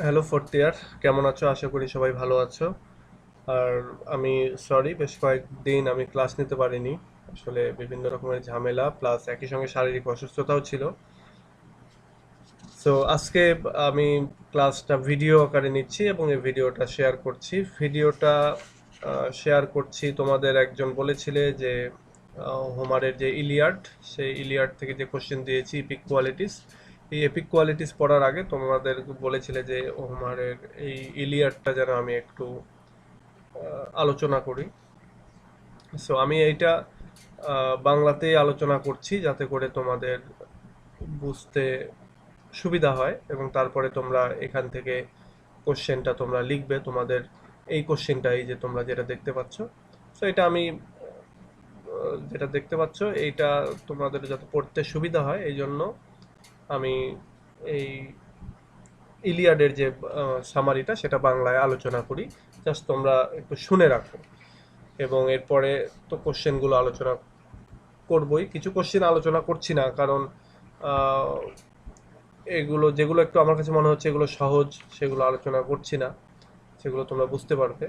Hello fourth year কেমন আছো? আশা করি সবাই ভালো আছো। আর আমি সরি বেশ কয়েকদিন আমি ক্লাস নিতে পারিনি। আসলে বিভিন্ন রকমের ঝামেলা প্লাস একই সঙ্গে শারীরিক অসুস্থতাও ছিল। সো আজকে আমি ক্লাসটা ভিডিও আকারে নিচ্ছি এবং এই ভিডিওটা শেয়ার করছি। ভিডিওটা শেয়ার করছি তোমাদের একজন বলেছিলে যে হোমারের যে ইলিয়াড সেই ইলিয়াড থেকে যে কোশ্চেন দিয়েছি ইপিক কোয়ালিটিস এই এপিক কোয়ালিটিস পড়ার আগে তোমাদের বলেছিলে যে হোমারের এই ইলিয়াডটা যেন আমি একটু আলোচনা করি। সো আমি এইটা বাংলাতেই আলোচনা করছি যাতে করে তোমাদের বুঝতে সুবিধা হয় এবং তারপরে তোমরা এখান থেকে কোশ্চেনটা তোমরা লিখবে। তোমাদের এই কোশ্চেনটা এই যে তোমরা যেটা দেখতে পাচ্ছ। সো এটা আমি যেটা দেখতে পাচ্ছ, এইটা তোমাদের যাতে পড়তে সুবিধা হয় এই জন্য আমি এই ইলিয়াডের যে সামারিটা সেটা বাংলায় আলোচনা করি। জাস্ট তোমরা একটু শুনে রাখো। এবং এরপরে তো কোশ্চেনগুলো আলোচনা করবই। কিছু কোশ্চেন আলোচনা করছি না, কারণ এগুলো, যেগুলো একটু আমার কাছে মনে হচ্ছে এগুলো সহজ, সেগুলো আলোচনা করছি না। সেগুলো তোমরা বুঝতে পারবে।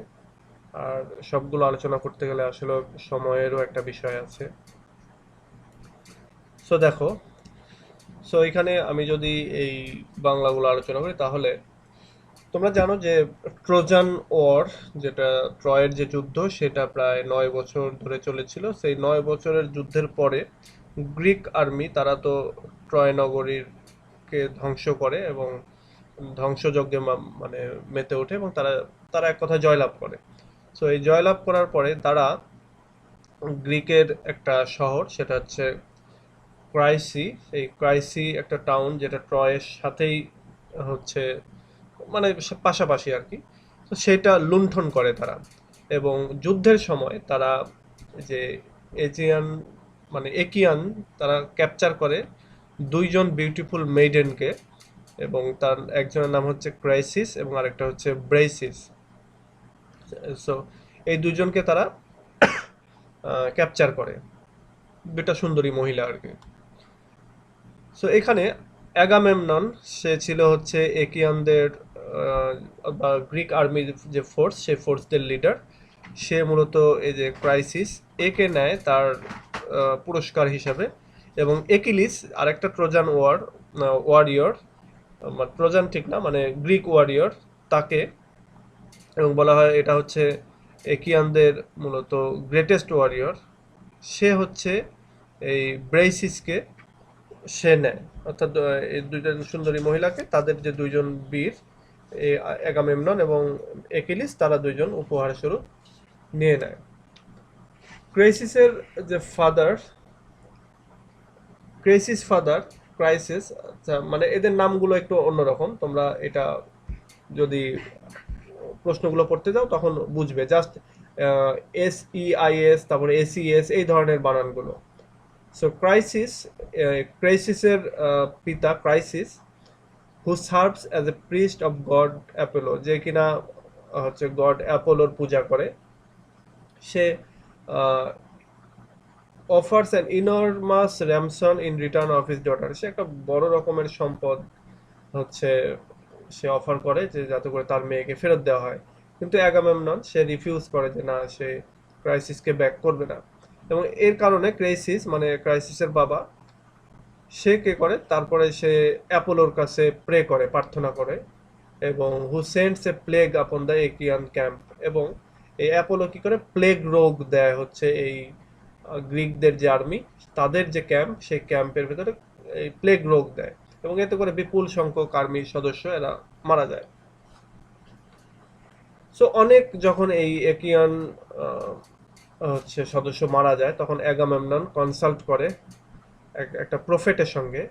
আর সবগুলো আলোচনা করতে গেলে আসলে সময়েরও একটা বিষয় আছে। সো দেখো সো এখানে আমি যদি এই বাংলাগুলো আলোচনা করি, তাহলে তোমরা জানো যে ট্রোজান ওয়ার, যেটা ট্রয়ের যে যুদ্ধ, সেটা প্রায় নয় বছর ধরে চলেছিল। সেই নয় বছরের যুদ্ধের পরে গ্রিক আর্মি, তারা তো ট্রয় নগরীকে ধ্বংস করে এবং ধ্বংসযজ্ঞে মানে মেতে ওঠে এবং তারা তারা এক কথা জয়লাভ করে। সো এই জয়লাভ করার পরে তারা গ্রিকের একটা শহর, সেটা হচ্ছে ক্রাইসি এই ক্রাইসি একটা টাউন যেটা ট্রয়ের সাথেই হচ্ছে মানে পাশাপাশি আর কি। তো সেটা লুণ্ঠন করে তারা। এবং যুদ্ধের সময় তারা যে এজিয়ান মানে একিয়ান, তারা ক্যাপচার করে দুইজন বিউটিফুল মেইডেনকে এবং তার একজনের নাম হচ্ছে ক্রাইসিস এবং আরেকটা হচ্ছে ব্রেসিস সো এই দুজনকে তারা ক্যাপচার করে। দুটা সুন্দরী মহিলা আর কি। সো এখানে অ্যাগামেমনন সে ছিল হচ্ছে একিয়ানদের বা গ্রিক আর্মির যে ফোর্স সেই ফোর্সদের লিডার সে মূলত এই যে ক্রাইসিস একে নেয় তার পুরস্কার হিসাবে এবং একিলিস আরেকটা ট্রোজান ওয়ার ওয়ারিয়র ট্রোজান ঠিক না মানে গ্রিক ওয়ারিয়র তাকে, এবং বলা হয় এটা হচ্ছে একিয়ানদের মূলত গ্রেটেস্ট ওয়ারিয়র সে হচ্ছে এই ব্রেসিসকে সে নেয়। অর্থাৎ এই দুইজন সুন্দরী মহিলাকে, তাদের যে দুইজন বীর এই অ্যাগামেমনন এবং একিলিস, তারা দুইজন উপহার স্বরূপ নিয়ে নেয়। ক্রাইসিসের যে ফাদার ক্রাইসিস ফাদার, ক্রাইসিস আচ্ছা মানে এদের নামগুলো একটু অন্যরকম। তোমরা এটা যদি প্রশ্নগুলো পড়তে যাও, তখন বুঝবে। Just S E I S, তারপরে এস ই এস, এই ধরনের বানানগুলো। সো ক্রাইসিস ক্রাইসিসের পিতা Chryses who serves as a priest of god Apollo যে কিনা হচ্ছে গড অ্যাপোলোর পূজা করে, সে offers an enormous ransom in return of his daughter সে একটা বড় রকমের সম্পদ, হচ্ছে, সে অফার করে, যে যাতে করে তার মেয়েকে ফেরত দেওয়া হয়। কিন্তু অ্যাগামেমনন সে রিফিউজ করে যে না, সে ক্রাইসিসকে ব্যাক করবে না। এবং এর কারণে ক্রাইসিস মানে ক্রাইসিসের বাবা, সে কে করে? তারপরে সে অ্যাপোলোর কাছে প্রে করে, প্রার্থনা করে এবং who sends a plague upon the Achaean camp এবং এই অ্যাপোলো কি করে? প্লেগ রোগ দেয় হচ্ছে এই গ্রিকদের যে আর্মি তাদের যে ক্যাম্প সেই ক্যাম্পের ভেতরে এই প্লেগ রোগ দেয় এবং এতে করে বিপুল সংখ্যক আর্মির সদস্য এরা মারা যায়। সো অনেক যখন এই একিয়ান হচ্ছে সদস্য মারা যায়, তখন অ্যাগামেমনন কনসাল্ট করে এক- একটা প্রফেটের সঙ্গে।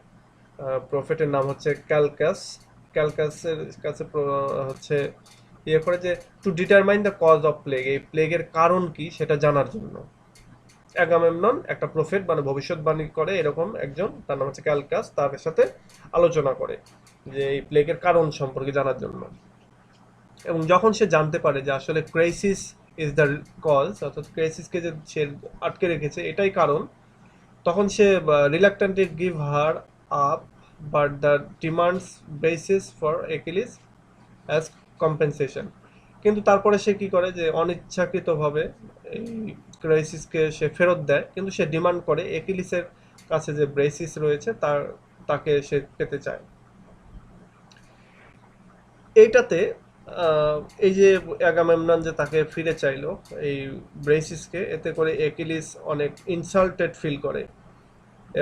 প্রফেটের নাম হচ্ছে ক্যালকাস। ক্যালকাসের কাছে হচ্ছে ইয়ে করে যে to determine the cause of plague এই প্লেগের কারণ কি সেটা জানার জন্য। অ্যাগামেমনন একটা প্রফেট মানে ভবিষ্যৎবাণী করে এরকম একজন, তার নাম হচ্ছে ক্যালকাস, তার সাথে আলোচনা করে যে এই প্লেগের কারণ সম্পর্কে জানার জন্য। এবং যখন সে জানতে পারে যে আসলে ক্রাইসিস ইজ দ্য কজ অর্থাৎ ক্রাইসিসকে যে সে আটকে রেখেছে, এটাই কারণ। তখন সে reluctantly give her up but the demands Briseis for Achilles as compensation কিন্তু তারপরে সে কি করে যে অনিচ্ছাকৃতভাবে এই ক্রাইসিসকে সে ফেরত দেয়, কিন্তু সে ডিমান্ড করে একিলিসের কাছে যে ব্রেসিস রয়েছে, তার, তাকে সে পেতে চায়। এইটাতে এই যে অ্যাগামেমনন যে তাকে ফিরে চাইলো, এই ব্রেসিসকে এতে করে একিলিস অনেক ইনসাল্টেড ফিল করে।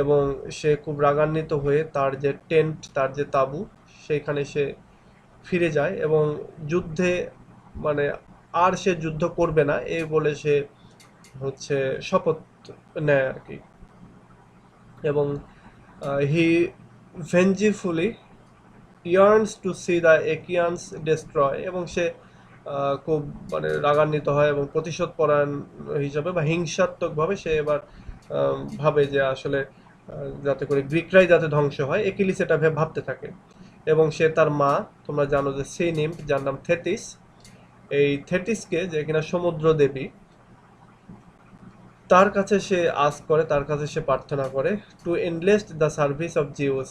এবং সে খুব রাগান্বিত হয়ে তার যে টেন্ট তার যে তাঁবু, সেইখানে সে ফিরে যায় এবং যুদ্ধে মানে আর সে যুদ্ধ করবে না, এই বলে সে হচ্ছে শপথ নেয় আর কি। এবং he vengefully yearns to see the Achaeans destroy এবং সে খুব মানে রাগান্বিত হয় এবং প্রতিশোধ পরায়ণ হিসাবে বা হিংসাত্মকভাবে সে এবার ভাবে যে আসলে যাতে করে গ্রিকরাই যাতে ধ্বংস হয়। একিলিস এটা ভেবে ভাবতে থাকে এবং সে তার মা, তোমরা জানো যে সেই নিম যার নাম থেটিস এই থেটিসকে যে কিনা সমুদ্র দেবী, তার কাছে সে আস করে, তার কাছে সে প্রার্থনা করে to enlist the service of Zeus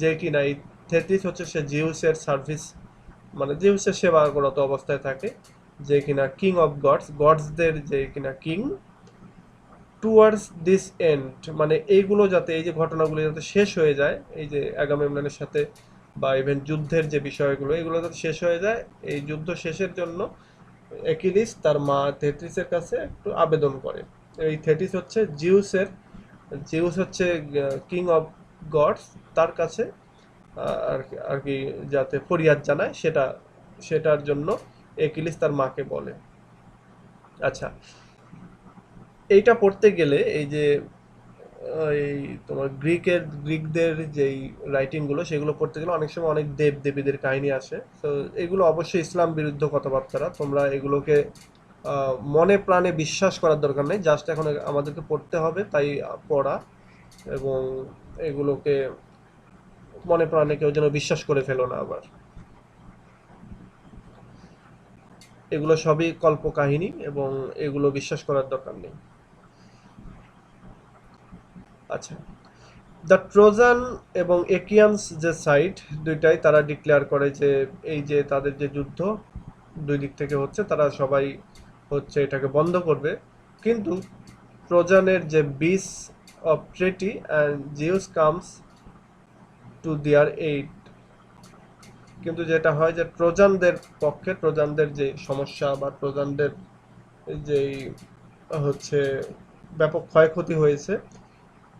যে কিনা এই থেটিস হচ্ছে সে জিউসের সার্ভিস মানে জিউসের সেবাগত অবস্থায় থাকে, যে কিনা কিং অফ গডস গডসদের যে কিনা কিং টুয়ার্ডস দিস এন্ড মানে এইগুলো যাতে, এই যে ঘটনাগুলো যাতে শেষ হয়ে যায়, এই যে অ্যাগামেমননের সাথে বা ইভেন যুদ্ধের যে বিষয়গুলো, এগুলো যাতে শেষ হয়ে যায়, এই যুদ্ধ শেষের জন্য একিলিস তার মা থেটিসের কাছে একটু আবেদন করে। এই থেটিস হচ্ছে জিউসের, জিউস হচ্ছে কিং অফ গডস তার কাছে আর কি- যাতে ফরিয়াদ জানায়, সেটা, সেটার জন্য একিলিস তার মাকে বলে। আচ্ছা এইটা পড়তে গেলে এই যে, এই তোমার গ্রিকের, গ্রিকদের যেই রাইটিংগুলো সেগুলো পড়তে গেলে অনেক সময় অনেক দেব দেবীদের কাহিনী আসে। তো এগুলো অবশ্যই ইসলাম বিরুদ্ধ কথাবার্তা তোমরা এগুলোকে মনে প্রাণে বিশ্বাস করার দরকার নেই। জাস্ট এখন আমাদেরকে পড়তে হবে, তাই পড়া এবং এগুলোকে মনে প্রাণে কেউ যেন বিশ্বাস করে ফেলো না আবার। এগুলো সবই কল্প কল্পকাহিনী এবং এগুলো বিশ্বাস করার দরকার নেই। আচ্ছা। দ্য ট্রোজান এবং একিয়ানস যে সাইট দুইটাই তারা ডিক্লেয়ার করে যে এই যে তাদের যে যুদ্ধ দুই দিক থেকে হচ্ছে, তারা সবাই হচ্ছে এটাকে বন্ধ করবে। কিন্তু ট্রোজানের যে breach of treaty and Zeus comes to their aid কিন্তু যেটা হয় যে ট্রোজানদের পক্ষে ট্রোজানদের যে সমস্যা বা ট্রোজানদের যেই, হচ্ছে, ব্যাপক ক্ষয়ক্ষতি হয়েছে,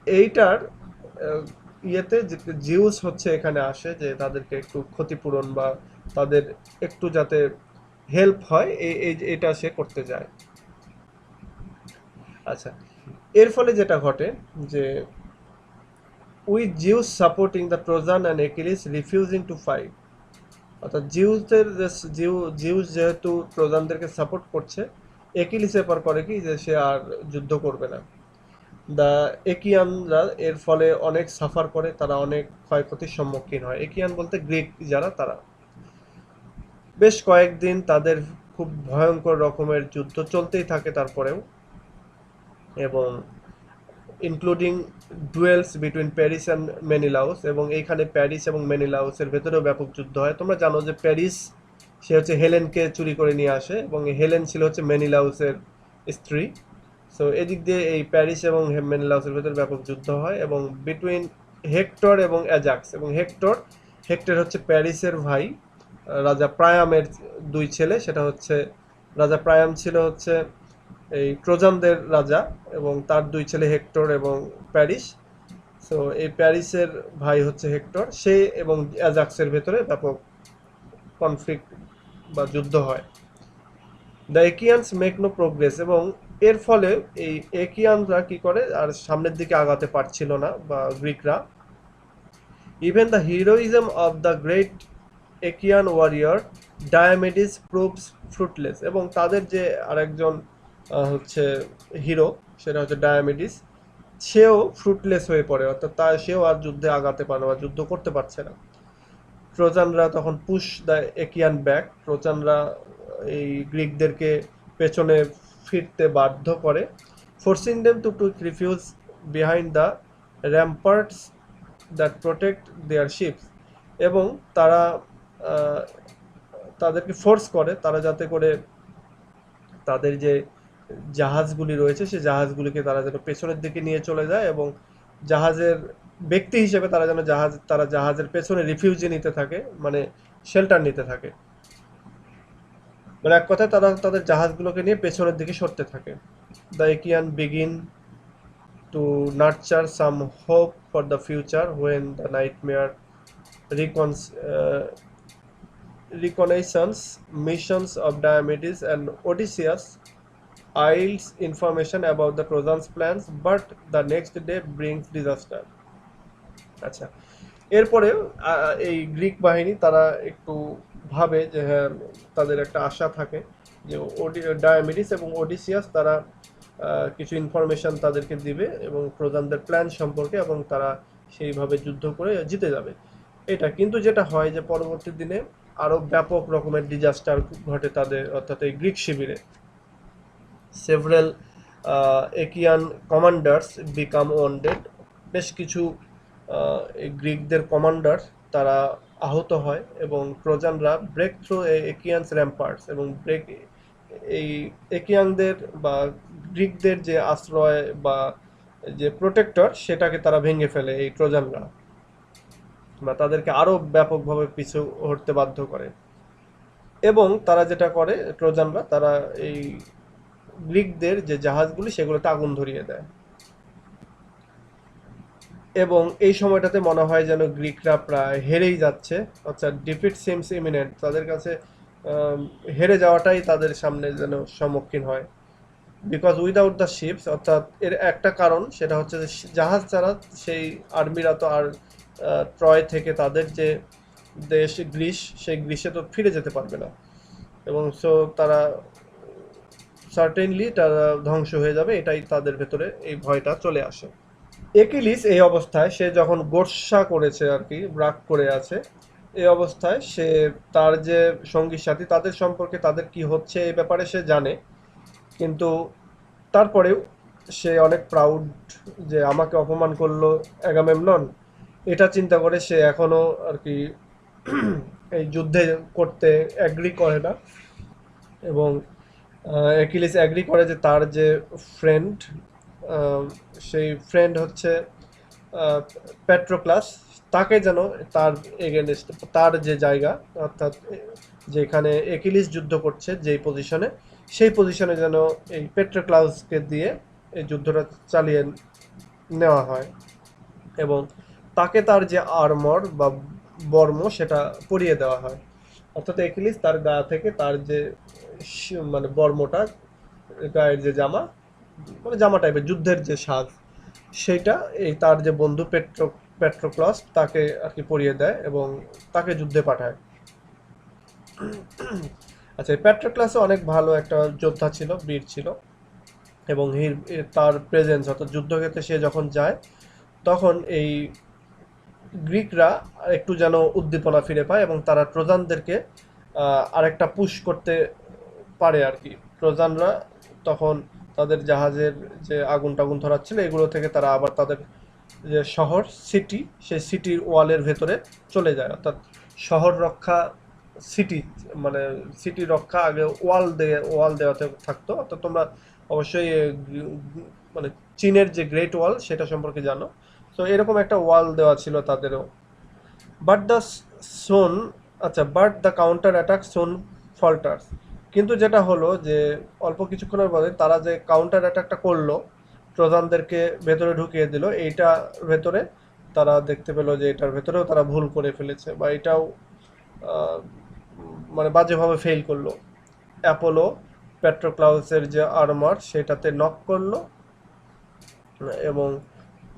এইটার ইয়েতে জিউস হচ্ছে এখানে আসে যে তাদেরকে একটু ক্ষতিপূরণ বা তাদের একটু যাতে হেল্প হয় এই- এটা সে করতে যায়। আচ্ছা এর ফলে যেটা ঘটে যে with Zeus supporting the Trojan and Achilles refusing to fight অর্থাৎ জিউসদের জিউ জিউস যেহেতু ট্রোজানদেরকে সাপোর্ট করছে একিলিস এরপর করে কি যে সে আর যুদ্ধ করবে না। দ্য একিয়ানরা এর ফলে অনেক সাফার করে, তারা অনেক ক্ষয়ক্ষতির সম্মুখীন হয়। একিয়ান বলতে গ্রিক যারা, তারা। বেশ কয়েকদিন তাদের খুব ভয়ঙ্কর রকমের যুদ্ধ চলতেই থাকে তারপরেও। এবং including duels between Paris and Menelaus এবং এইখানে প্যারিস এবং মেনিলাউসের ভেতরেও ব্যাপক যুদ্ধ হয়। তোমরা জানো যে প্যারিস সে হচ্ছে হেলেনকে চুরি করে নিয়ে আসে, এবং হেলেন ছিল হচ্ছে মেনিলাউসের স্ত্রী। সো এদিক দিয়ে এই প্যারিস এবং মেনিলাউসের ভেতরে ব্যাপক যুদ্ধ হয়, এবং বিটুইন হেক্টর এবং অ্যাজাক্স এবং হেক্টর হেক্টর হচ্ছে প্যারিসের ভাই, রাজা প্রায়ামের দুই ছেলে, সেটা হচ্ছে, রাজা প্রায়াম ছিল হচ্ছে এই ট্রোজানদের রাজা এবং তার দুই ছেলে হেক্টর এবং প্যারিস। সো এই প্যারিসের ভাই হচ্ছে হেক্টর। সে এবং অ্যাজাক্সের ভেতরে ব্যাপক কনফ্লিক্ট বা যুদ্ধ হয়। The Achaeans make no progress এবং এর ফলে এই একিয়ানরা কি করে? আর সামনের দিকে আগাতে পারছিল না বা গ্রিকরা। Even the heroism of the great Achaean warrior Diomedes proves fruitless এবং তাদের যে আরেকজন হচ্ছে হিরো, সেটা হচ্ছে ডায়ামেডিস। সেও ফ্রুটলেস হয়ে পড়ে, অর্থাৎ তা সেও আর যুদ্ধে আগাতে পারে বা যুদ্ধ করতে পারছে না। ট্রোজানরা তখন পুশ দ্য একিয়ান ব্যাক ট্রোজানরা এই গ্রিকদেরকে পেছনে ফিরতে বাধ্য করে। Forcing them to to refuge behind the ramparts that protect their ships এবং তারা তাদেরকে ফোর্স করে, তারা যাতে করে তাদের যে জাহাজগুলি রয়েছে সেই জাহাজগুলিকে তারা যেন পেছনের দিকে নিয়ে চলে যায় এবং জাহাজের ব্যক্তি হিসেবে তারা যেন জাহাজ, তারা জাহাজের পেছনে রিফিউজি নিতে থাকে মানে শেল্টার নিতে থাকে। মানে এক কথায় তারা তাদের জাহাজগুলোকে নিয়ে পেছনের দিকে সরতে থাকে। The Achaean begin to nurture some hope for the future when the nightmare recon reconnaissance missions of Diomedes and Odysseus yields information about the Trojans' plans, but the next day brings disaster. আচ্ছা এরপরে এই Greek বাহিনী তারা একটু ভাবে যে হ্যাঁ তাদের একটা আশা থাকে যে ওডি ডায়ামিডিস এবং ওডিসিয়াস তারা কিছু ইনফরমেশন তাদেরকে দিবে এবং প্রধানদের প্ল্যান সম্পর্কে এবং তারা সেইভাবে যুদ্ধ করে জিতে যাবে এটা কিন্তু যেটা হয় যে পরবর্তী দিনে আরও ব্যাপক রকমের ডিজাস্টার ঘটে তাদের অর্থাৎ এই গ্রিক শিবিরে several Achaean commanders become wounded বেশ কিছু গ্রিকদের কমান্ডার তারা আহত হয় এবং ট্রোজানরা ব্রেক থ্রু একিয়ানস র্যাম্পার্স এবং ব্রেক এই একিয়ানদের বা গ্রিকদের যে আশ্রয় বা যে প্রোটেক্টর সেটাকে তারা ভেঙে ফেলে এই ট্রোজানরা বা তাদেরকে আরও ব্যাপকভাবে পিছু হটতে বাধ্য করে। এবং তারা যেটা করে ট্রোজানরা তারা এই গ্রিকদের যে জাহাজগুলি, সেগুলোতে আগুন ধরিয়ে দেয়। এবং এই সময়টাতে মনে হয় যেন গ্রিকরা প্রায় হেরেই যাচ্ছে। অর্থাৎ ডিফিট সিমস ইমিনেন্ট তাদের কাছে হেরে যাওয়াটাই তাদের সামনে যেন সম্মুখীন হয়। বিকজ উইদাউট দ্য শিপস অর্থাৎ এর একটা কারণ সেটা হচ্ছে যে জাহাজ ছাড়া সেই আর্মিরা তো আর ট্রয় থেকে তাদের যে দেশ গ্রিস, সেই গ্রিসে তো ফিরে যেতে পারবে না। এবং সো তারা সার্টেনলি তারা ধ্বংস হয়ে যাবে, এটাই তাদের ভেতরে এই ভয়টা চলে আসে। একিলিস এই অবস্থায়, সে যখন গোর্সা করেছে আর কি, ব্রাক করে আছে, এই অবস্থায় সে তার যে সঙ্গী সাথী, তাদের সম্পর্কে তাদের কি হচ্ছে এই ব্যাপারে সে জানে। কিন্তু তারপরেও সে অনেক প্রাউড যে আমাকে অপমান করল অ্যাগামেমনন এটা চিন্তা করে সে এখনও আর কি এই যুদ্ধে করতে অ্যাগ্রি করে না। এবং অ্যাকিলিস অ্যাগ্রি করে যে তার যে ফ্রেন্ড সেই ফ্রেন্ড হচ্ছে পেট্রোক্লাস তাকে যেন তার এগেনস্ট তার যে জায়গা, অর্থাৎ যেখানে একিলিস যুদ্ধ করছে, যেই পজিশনে সেই পজিশনে যেন এই পেট্রোক্লাসকে দিয়ে এই যুদ্ধটা চালিয়ে নেওয়া হয়। এবং তাকে তার যে আর্মর বা বর্ম, সেটা পরিয়ে দেওয়া হয়। অর্থাৎ একিলিস তার গা থেকে তার যে মানে বর্মটা, গায়ের যে জামা মানে জামা টাইপের যুদ্ধের যে সাজ সেইটা এই তার যে বন্ধু পেট্রো পেট্রোক্লস তাকে আর কি পরিয়ে দেয় এবং তাকে যুদ্ধে পাঠায়। আচ্ছা এই পেট্রোক্লাসে অনেক ভালো একটা যোদ্ধা ছিল, বীর ছিল এবং হির- তার প্রেজেন্স অর্থাৎ যুদ্ধক্ষেত্রে সে যখন যায়, তখন এই গ্রিকরা একটু যেন উদ্দীপনা ফিরে পায় এবং তারা ট্রোজানদেরকে আরেকটা পুশ করতে পারে আর কি। ট্রোজানরা তখন তাদের জাহাজের যে আগুন টাগুন ধরাচ্ছিল, এগুলো থেকে তারা আবার তাদের যে শহর সিটি সেই সিটির ওয়ালের ভেতরে চলে যায়। অর্থাৎ শহর রক্ষা সিটি মানে সিটি রক্ষা আগে ওয়াল দিয়ে ওয়াল দেওয়াতে থাকতো। অর্থাৎ তোমরা অবশ্যই মানে চীনের যে গ্রেট ওয়াল সেটা সম্পর্কে জানো। তো এরকম একটা ওয়াল দেওয়া ছিল তাদেরও। বাট দ্য সোন আচ্ছা but the counter attack soon falters কিন্তু যেটা হলো যে অল্প কিছুক্ষণের মধ্যে তারা যে কাউন্টার অ্যাটাকটা করল, প্রধানদেরকে ভেতরে ঢুকিয়ে দিল, এইটা ভেতরে তারা দেখতে পেল যে এটার ভেতরেও তারা ভুল করে ফেলেছে বা এটাও মানে বাজেভাবে ফেল করল। অ্যাপোলো পেট্রোক্লাউসের যে আর্মার সেটাতে নক করল এবং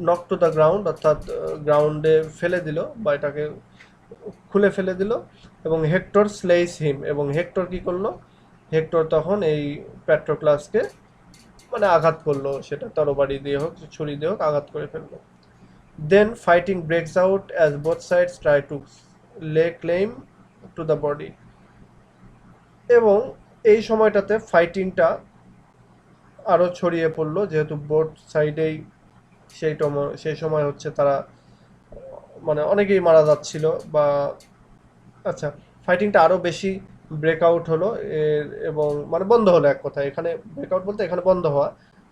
নক টু দ্য গ্রাউন্ড অর্থাৎ গ্রাউন্ডে ফেলে দিল বা এটাকে খুলে ফেলে দিল এবং হেক্টর স্লেইস হিম এবং হেক্টর কি করল? হেক্টর তখন এই প্যাট্রোক্লাসকে মানে আঘাত করল, সেটা তরবারি দিয়ে হোক, ছুরি দিয়ে হোক, আঘাত করে ফেলল। Then fighting breaks out as both sides try to lay claim to the body এবং এই সময়টাতে ফাইটিংটা আরও ছড়িয়ে পড়ল, যেহেতু বোথ সাইডেই সেই সেই সময় হচ্ছে তারা মানে অনেকেই মারা যাচ্ছিল বা আচ্ছা ফাইটিংটা আরও বেশি ব্রেকআউট হলো এর এবং মানে বন্ধ হলো এক কথা এখানে ব্রেকআউট বলতে এখানে বন্ধ হওয়া।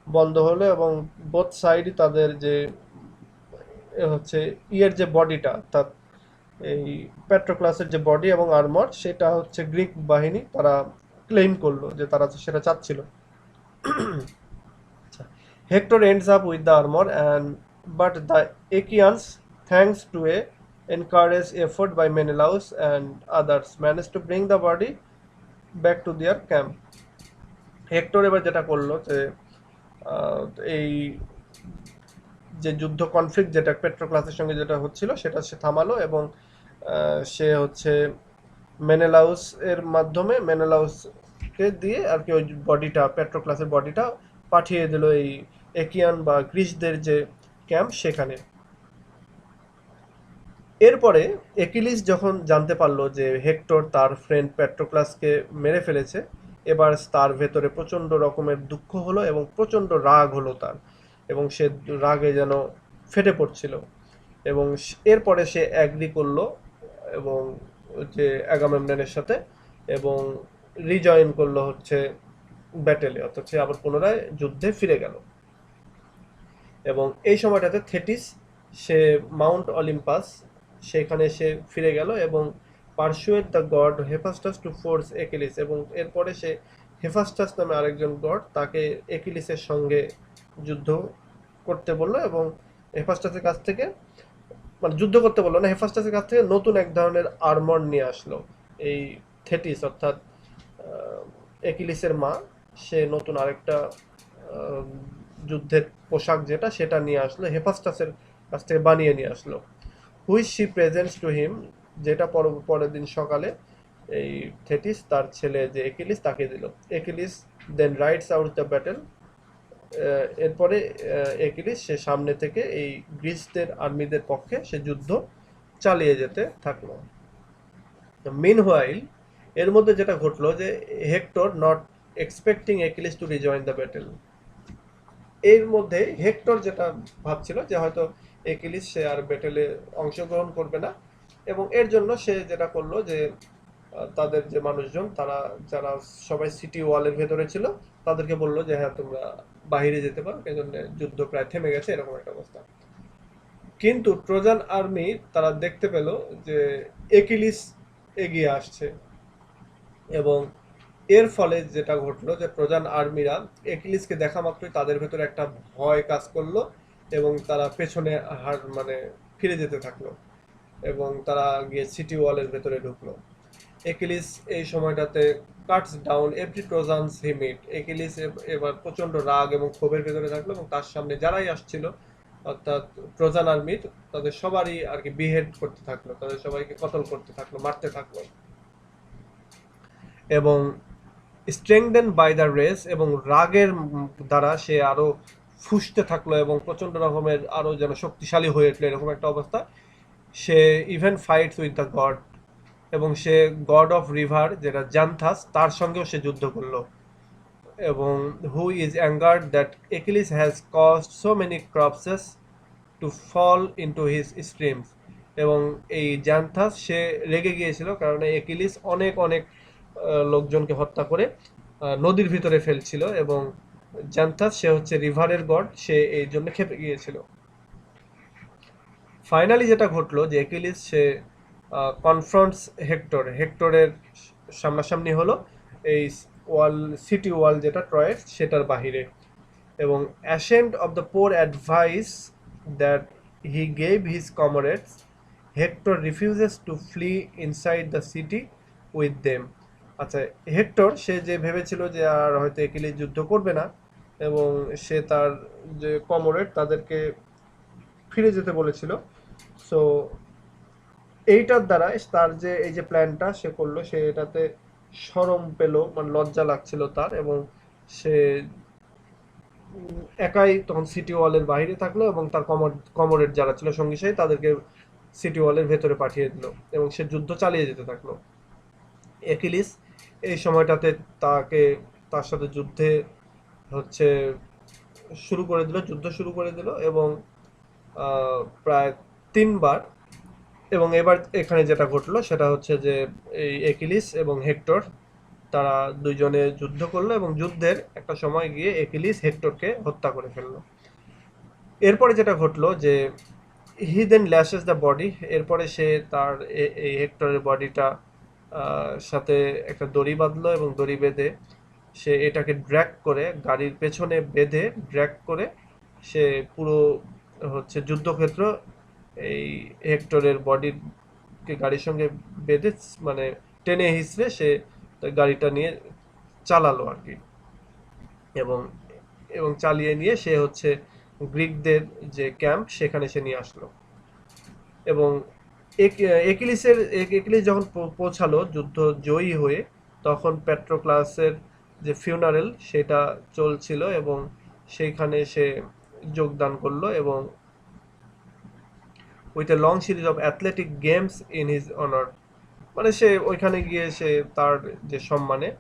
বন্ধ হলো এবং বোথ সাইডই তাদের যে হচ্ছে ইয়ের যে বডিটা তার এই পেট্রোক্লাসের যে বডি এবং আর্মর সেটা হচ্ছে গ্রিক বাহিনী তারা ক্লেম করল যে তারা সেটা চাচ্ছিল। Hector ends up with the armour and but the Achaeans, thanks to a encouraged effort by Menelaus and others, managed to bring the body back to their camp. Hector এবার যেটা করল যে এই যে যুদ্ধ কনফ্লিক্ট যেটা পেট্রোক্লাসের সঙ্গে যেটা হচ্ছিল সেটা সে থামালো এবং সে হচ্ছে মেনেলাউস এর মাধ্যমে মেনেলাউসকে দিয়ে আর কি ওই বডিটা পেট্রোক্লাসের বডিটা পাঠিয়ে দিল এই একিয়ান বা গ্রিসদের যে ক্যাম্প সেখানে এরপরে একিলিস যখন জানতে পারল যে হেক্টর তার ফ্রেন্ড প্যাট্রোক্লাসকে মেরে ফেলেছে, এবার তার ভেতরে প্রচণ্ড রকমের দুঃখ হলো এবং প্রচণ্ড রাগ হলো তার এবং সে রাগে যেন ফেটে পড়ছিল এবং এরপরে সে অ্যাগ্রি করল এবং যে অ্যাগামেমনের সাথে এবং রিজয়েন করল হচ্ছে ব্যাটেলে অর্থাৎ সে আবার পুনরায় যুদ্ধে ফিরে গেল। এবং এই সময়টাতে থেটিস সে মাউন্ট অলিম্পাস সেখানে সে ফিরে গেল এবং pursuit the god Hephaestus to force Achilles এবং এরপরে সে হেফাস্টাস নামে আরেকজন গড তাকে একিলিসের সঙ্গে যুদ্ধ করতে বলল এবং হেফাস্টাসের কাছ থেকে মানে যুদ্ধ করতে বলল না হেফাস্টাসের কাছ থেকে নতুন এক ধরনের আর্মর নিয়ে আসলো। এই থেটিস অর্থাৎ একিলিসের মা, সে নতুন আরেকটা যুদ্ধের পোশাক যেটা সেটা নিয়ে আসলো হেফাস্টাসের কাছ থেকে বানিয়ে নিয়ে আসলো। Which she presents to him, যেটা পর পরের দিন সকালে এই থেটিস, তার ছেলে যে একিলিস, তাকে দিল। Achilles then rides out the battle এরপরে একিলিস, সে সামনে থেকে এই গ্রিসদের আর্মিদের পক্ষে সে যুদ্ধ চালিয়ে যেতে থাকল। মিন হোয়াইল এর মধ্যে যেটা ঘটলো যে Hector not expecting Achilles to rejoin the battle এর মধ্যে হেক্টর যেটা ভাবছিল যে হয়তো একিলিস সে আর ব্যাটেলে অংশগ্রহণ করবে না। এবং এর জন্য সে যেটা করল যে তাদের যে মানুষজন, তারা যারা সবাই সিটি ওয়ালের ভেতরে ছিল, তাদেরকে বলল যে হ্যাঁ তোমরা বাইরে যেতে পারো। এই জন্য যুদ্ধ প্রায় থেমে গেছে, এরকম একটা অবস্থা। কিন্তু ট্রোজান আর্মি তারা দেখতে পেল যে একিলিস এগিয়ে আসছে। এবং এর ফলে যেটা ঘটলো যে ট্রোজান আর্মিরা একিলিসকে দেখা মাত্রই তাদের ভেতরে একটা ভয় কাজ করল। এবং তারা পেছনে হার মানে ফিরে যেতে থাকল এবং তারা গিয়ে সিটি ওয়ালের ভেতরে ঢুকলো। একিলিস এই সময়টাতে cuts down every Trojans he meet Achilles এবার প্রচণ্ড রাগ এবং ক্ষোভের ভেতরে থাকল এবং তার সামনে যারাই আসছিল, অর্থাৎ ট্রোজান আর্মি তাদের সবারই আর কি বিহেড করতে থাকল, তাদের সবাইকে কতল করতে থাকল, মারতে থাকল। এবং স্ট্রেংদেন বাই দ্য রেস এবং রাগের দ্বারা সে আরও ফুসতে থাকল এবং প্রচণ্ড রকমের আরও যেন শক্তিশালী হয়ে উঠল এরকম একটা অবস্থা। সে even fights with the god এবং সে গড অফ রিভার যেটা জান্থাস, তার সঙ্গেও সে যুদ্ধ করল। এবং who is angered that Achilles has cost so many corpses to fall into his streams এবং এই জ্যান্থাস সে রেগে গিয়েছিল কারণ একিলিস অনেক অনেক লোকজনকে হত্যা করে নদীর ভিতরে ফেলছিল এবং জ্যান্থাস সে হচ্ছে রিভারের গড, সে এই জন্য খেপে গিয়েছিল। ফাইনালি যেটা ঘটলো যে একিলিস সে কনফ্রন্টস হেক্টর হেক্টরের সামনাসামনি হলো এই ওয়াল সিটি ওয়াল যেটা ট্রয়ের সেটার বাহিরে। এবং ascent of the poor advice that he gave his comrades Hector refuses to flee inside the city with them আচ্ছা হেক্টর, সে যে ভেবেছিল যে আর হয়তো একিলিস যুদ্ধ করবে না, এবং সে তার যে কমরেড, তাদেরকে ফিরে যেতে বলেছিল। সো এইটার দ্বারা তার যে এই যে প্ল্যানটা সে করল, সে এটাতে সরম পেল মানে লজ্জা লাগছিল তার, এবং সে একাই তখন সিটি ওয়ালের বাইরে থাকল, এবং তার কমর, কমরেড যারা ছিল সঙ্গী সাথী, তাদেরকে সিটি ওয়ালের ভেতরে পাঠিয়ে দিল, এবং সে যুদ্ধ চালিয়ে যেতে থাকল। একিলিস এই সময়টাতে তাকে, তার সাথে যুদ্ধে হচ্ছে শুরু করে দিল, যুদ্ধ শুরু করে দিল এবং প্রায় তিনবার এবং এবার এখানে যেটা ঘটলো সেটা হচ্ছে যে এই একিলিস এবং হেক্টর তারা দুইজনে যুদ্ধ করল এবং যুদ্ধের একটা সময় গিয়ে একিলিস হেক্টরকে হত্যা করে ফেলল। এরপরে যেটা ঘটলো যে he then lashes the body, এরপরে সে তার এই হেক্টরের বডিটা সাথে একটা দড়ি বাঁধলো এবং দড়ি বেঁধে সে এটাকে ড্র্যাক করে, গাড়ির পেছনে বেঁধে ড্র্যাক করে সে পুরো হচ্ছে যুদ্ধক্ষেত্র এই হেক্টরের বডিকে গাড়ির সঙ্গে বেঁধে মানে টেনে হিসড়ে সে গাড়িটা নিয়ে চালালো আর কি। এবং এবং চালিয়ে নিয়ে সে হচ্ছে গ্রিকদের যে ক্যাম্প সেখানে সে নিয়ে আসলো। এবং একিলিসের এক- একিলিস যখন পৌঁছালো যুদ্ধ জয়ী হয়ে, তখন পেট্রোক্লাসের যে ফিউনারেল সেটা চলছিল এবং সেইখানে সে যোগদান করল এবং with a long series of athletic games in his honour মানে সে ওইখানে গিয়ে সে তার যে সম্মানে,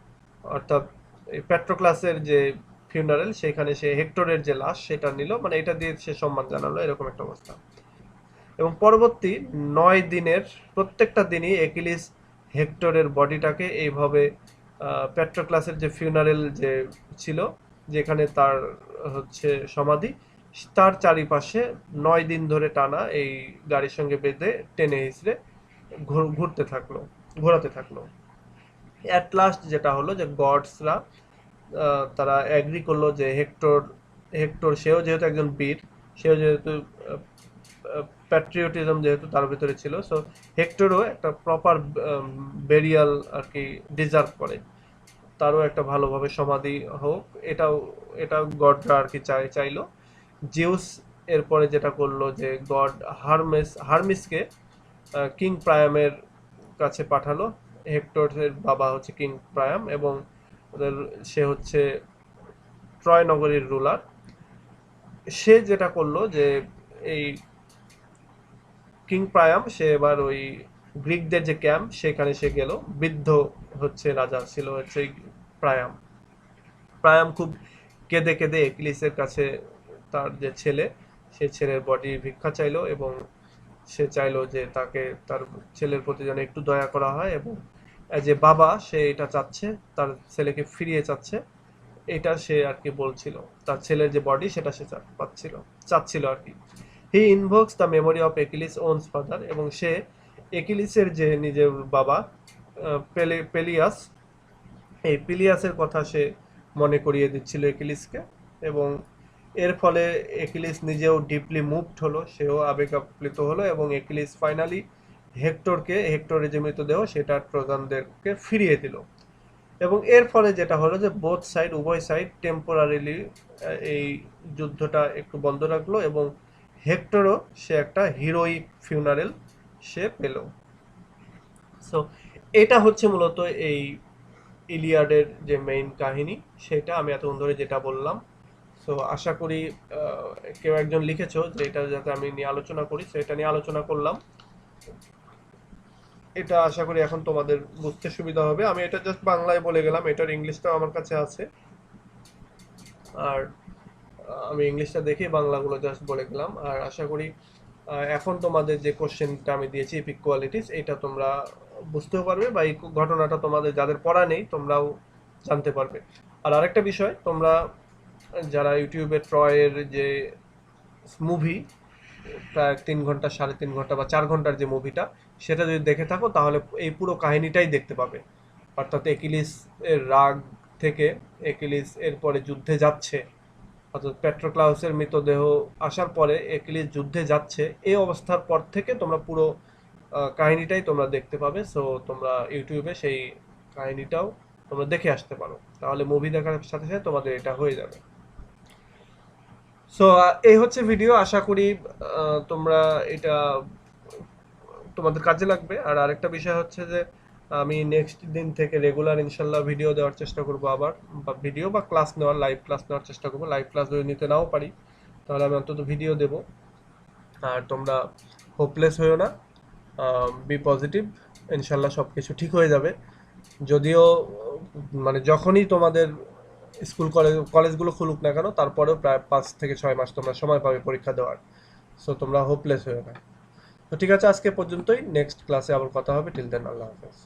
অর্থাৎ পেট্রোক্লাসের যে ফিউনারেল সেখানে সে হেক্টরের যে লাশ সেটা নিল। মানে এটা দিয়ে সে সম্মান জানালো, এরকম একটা অবস্থা। এবং পরবর্তী নয় দিনের, প্রত্যেকটা দিনই একিলিস হেক্টরের বডিটাকে এইভাবে পেট্রোক্লাসের যে ফিউনারেল যে ছিল, যেখানে তার, হচ্ছে, সমাধি, তার চারিপাশে নয় দিন ধরে টানা এই গাড়ির সঙ্গে বেঁধে টেনে হিসড়ে ঘুরতে থাকল, ঘোরাতে থাকল। অ্যাট লাস্ট যেটা হলো যে গডসরা তারা অ্যাগ্রি করল যে হেক্টর হেক্টর, সেও যেহেতু একজন বীর, সেও যেহেতু প্যাট্রিয়টিজম যেহেতু তার ভিতরে ছিল সো হেক্টরও একটা প্রপার বেরিয়াল আর কি ডিজার্ভ করে। তারও একটা ভালোভাবে সমাধি হোক, এটাও, এটা গডরা আর কি চাই, চাইলো। জিউস এরপরে যেটা করল যে গড হারমেস হারমিসকে কিং প্রায়ামের কাছে পাঠালো। হেক্টরের বাবা হচ্ছে কিং প্রায়াম এবং ওদের, সে হচ্ছে ট্রয় নগরীর রুলার সে যেটা করল যে এই কিং প্রায়াম, সে এবার ওই গ্রিকদের যে ক্যাম্প, সেখানে সে গেল। বৃদ্ধ হচ্ছে রাজা, ছিল হচ্ছে প্রায়াম। প্রায়াম খুব কেঁদে কেঁদে একিলিসের কাছে তার যে ছেলে, সে ছেলের বডি ভিক্ষা চাইলো এবং সে চাইলো যে তাকে তার ছেলের প্রতি যেন একটু দয়া করা হয় এবং যে বাবা, সে এটা চাচ্ছে, তার ছেলেকে ফিরিয়ে চাচ্ছে, এটা সে আর কি বলছিল। তার ছেলের যে বডি সেটা সে পাচ্ছিল, চাচ্ছিল আর কি। He invokes the memory of Achilles owns father এবং সে একিলিসের যে নিজের বাবা পেলে পেলিয়াস এই পিলিয়াসের কথা সে মনে করিয়ে দিচ্ছিল একিলিসকে এবং এর ফলে একিলিস নিজেও ডিপলি মুভড হলো, সেও আবেগ আপ্লুত হলো এবং একিলিস ফাইনালি হেক্টরকে হেক্টরের যে মৃতদেহ, সেটা ট্রোজানদেরকে ফিরিয়ে দিল। এবং এর ফলে যেটা হলো যে বোথ সাইড উভয় সাইড টেম্পোরারিলি এই যুদ্ধটা একটু বন্ধ রাখল এবং হেক্টরও সে একটা হিরোইক ফিউনারেল সে পেল। সো এটা হচ্ছে মূলত এই ইলিয়াডের যে মেইন কাহিনী, সেটা আমি এতক্ষণ ধরে যেটা বললাম। সো আশা করি কেউ একজন লিখেছো যে এটা যাতে আমি নিয়ে আলোচনা করি সেটা নিয়ে আলোচনা করলাম। এটা আশা করি এখন তোমাদের বুঝতে সুবিধা হবে। আমি এটা জাস্ট বাংলায় বলে গেলাম, এটার ইংলিশটাও আমার কাছে আছে। আর আমি ইংলিশটা দেখে বাংলাগুলো জাস্ট বলে গেলাম। আর আশা করি এখন তোমাদের যে কোশ্চেনটা আমি দিয়েছি ইপিক কোয়ালিটিস এটা তোমরা বুঝতেও পারবে বা এই ঘটনাটা তোমাদের যাদের পড়া নেই, তোমরাও জানতে পারবে। আর আরেকটা বিষয়, তোমরা যারা ইউটিউবে ট্রয়ের যে মুভি প্রায় তিন ঘণ্টা, সাড়ে তিন ঘণ্টা বা চার ঘণ্টার যে মুভিটা সেটা যদি দেখে থাকো, তাহলে এই পুরো কাহিনীটাই দেখতে পাবে। অর্থাৎ একিলিস এর রাগ থেকে একিলিস এরপরে যুদ্ধে যাচ্ছে অর্থাৎ পেট্রোক্লাউসের মৃতদেহ আসার পরে একিলিস যুদ্ধে যাচ্ছে, এই অবস্থার পর থেকে তোমরা পুরো কাহিনীটাই তোমরা দেখতে পাবে। সো তোমরা ইউটিউবে সেই কাহিনীটাও তোমরা দেখে আসতে পারো। তাহলে মুভি দেখার সাথে সাথে তোমাদের এটা হয়ে যাবে। সো এই হচ্ছে ভিডিও আশা করি তোমরা এটা তোমাদের কাজে লাগবে। আর আরেকটা বিষয় হচ্ছে যে আমি নেক্সট দিন থেকে রেগুলার ইনশাল্লাহ ভিডিও দেওয়ার চেষ্টা করব আবার, বা ভিডিও বা ক্লাস নেওয়ার লাইভ ক্লাস নেওয়ার চেষ্টা করব। লাইভ ক্লাস যদি নিতে নাও পারি, তাহলে আমি অন্তত ভিডিও দেব। আর তোমরা হোপলেস হয়েও না বি পজিটিভ ইনশাল্লাহ সব কিছু ঠিক হয়ে যাবে। যদিও মানে যখনই তোমাদের স্কুল কলেজ কলেজগুলো খুলুক না কেন, তারপরেও প্রায় পাঁচ থেকে ছয় মাস তোমরা সময় পাবে পরীক্ষা দেওয়ার। সো তোমরা হোপলেস হয়েও না। তো ঠিক আছে, আজকে পর্যন্তই। নেক্সট ক্লাসে আবার কথা হবে। টিল দেন আল্লাহ হাফেজ।